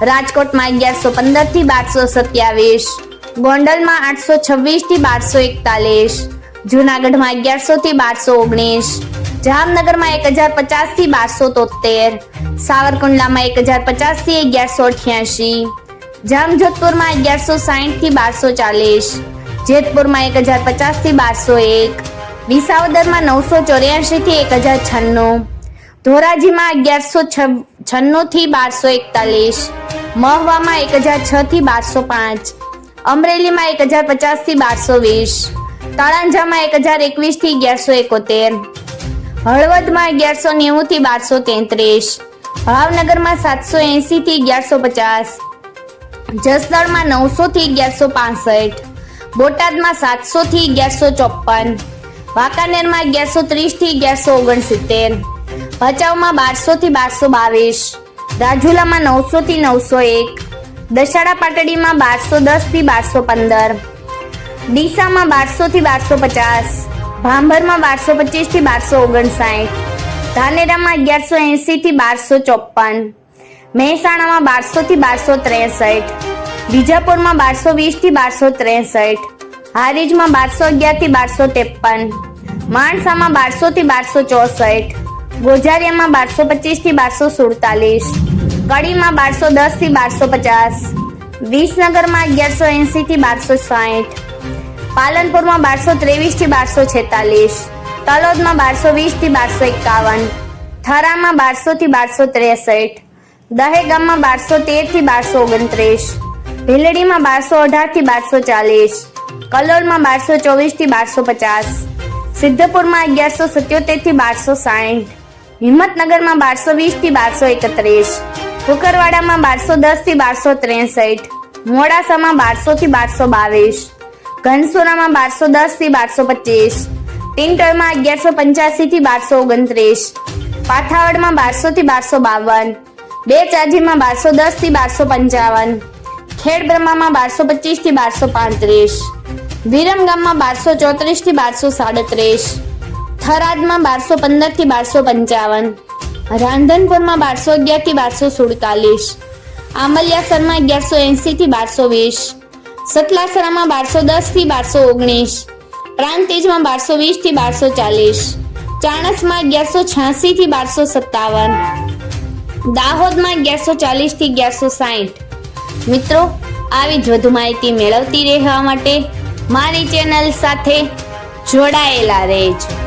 રાજકોટમાં અગિયારસો પંદરથી બારસો સત્યાવીસ, ગોંડલમાં આઠસો છવ્વીસથી બારસો એકતાલીસ, જુનાગઢમાં અગિયારસો થી બારસો ઓગણીસ, જામનગરમાં એક હજાર પચાસથી બારસો તોતેર સાવરકુંડલામાં એક હજાર પચાસથી અગિયારસો અઠ્યાસી, જામજોધપુરમાં અગિયારસો સાહીઠથી બારસો ચાલીસ, જેતપુરમાં એક હજાર પચાસથી બારસો એક, વિસાવદરમાં નવસો ચોર્યાસી થી એક હજાર છન્નું, ધોરાજીમાં અગિયારસો છન્નું થી બારસો એકતાલીસ, મહવામાં એક હજાર છ થી બારસો પાંચ, અમરેલીમાં એક હજાર પચાસથી બારસો વીસ, તળાંજામાં એક હજાર એકવીસથી અગિયારસો એકોતેર, હળવદમાં અગિયારસો નેવું થી બારસો તેત્રીસ, ભાવનગરમાં સાતસો એસી થી અગિયારસો પચાસ, જસદણમાં નવસો થી અગિયારસો પાસઠ, બોટાદમાં સાતસો થી અગિયારસો ચોપન વાંકાનેરમાં અગિયારસો ત્રીસથી અગિયારસો ઓગણસિત્તેર ભચાઉમાં બારસો થી બારસો બાવીસ, રાજુલામાં નવસો થી નવસો એક દશાડા પાટડીમાં બારસો દસથી બારસો પંદર, ડીસામાં બારસો થી બારસો પચાસ, ભાંભરમાં બારસો પચીસથી બારસો ઓગણસાઠ, ધાનેરામાં અગિયારસો એંસી થી બારસો ચોપન મહેસાણામાં બારસો થી બારસો ત્રેસઠ બીજાપુરમાં બારસો વીસથી બારસો ત્રેસઠ, હારીજમાં બારસો અગિયારથી બારસો ત્રેપન, માણસામાં બારસો થી બારસો ચોસઠ ગોઝારિયામાં બારસો પચીસથી બારસો સુડતાલીસ, કડીમાં બારસો દસથી બારસો પચાસ, વિસનગરમાં અગિયારસો એંસી થી બારસો સાઠ પાલનપુરમાં બારસો ત્રેવીસથી બારસો છેતાલીસ, તલોદમાં બારસો વીસથી બારસો એકાવન, થરામાં બારસો થી બારસો ત્રેસઠ, દહેગામમાં બારસો તેરથી બારસો ઓગણત્રીસ, ભીલડીમાં બારસો અઢારથી બારસો ચાલીસ, કલોલમાં બારસો ચોવીસથી બારસો પચાસ, સિદ્ધપુરમાં અગિયારસો સત્યોતેરથી બારસો સાઠ હિંમતનગરમાં બારસો વીસથી બારસો એકત્રીસ. કુકરવાડામાં બારસો દસથી બારસો ત્રેસઠ. મોડાસામાં બારસો થી બારસો બાવીસ. ઘનસુરામાં બારસો દસથી બારસો પચીસ. ટિન્ટોયમાં અગિયારસો પંચ્યાસી થી બારસો ઓગણત્રીસ. પાથાવડમાં બારસો થી બારસો બાવન. બે ચાજીમાં બારસો દસથી બારસો પંચાવન. ખેડ બ્રહ્મામાં બારસો પચીસથી બારસો પાંત્રીસ. વિરમગામમાં બારસો ચોત્રીસથી બારસો સાડત્રીસ. થરાદમાં બારસો પંદરથી બારસો પંચાવન. રાંધનપુરમાં બારસો અગિયારથી બારસો સુડતાલીસ. આંબલિયાસરમાં અગિયારસો એંસીથી બારસો વીસ. સતલાસરામાં બારસો દસથી બારસો ઓગણીસ. પ્રાંતિજમાં બારસો વીસથી બારસો ચાલીસ. ચાણસમાં અગિયારસો છ્યાસી થી બારસો સત્તાવન. દાહોદમાં અગિયારસો ચાલીસથી અગિયારસો સાહીઠ. મિત્રો, આવી જ વધુ માહિતી મેળવતી રહેવા માટે મારી ચેનલ સાથે જોડાયેલા રહેજો.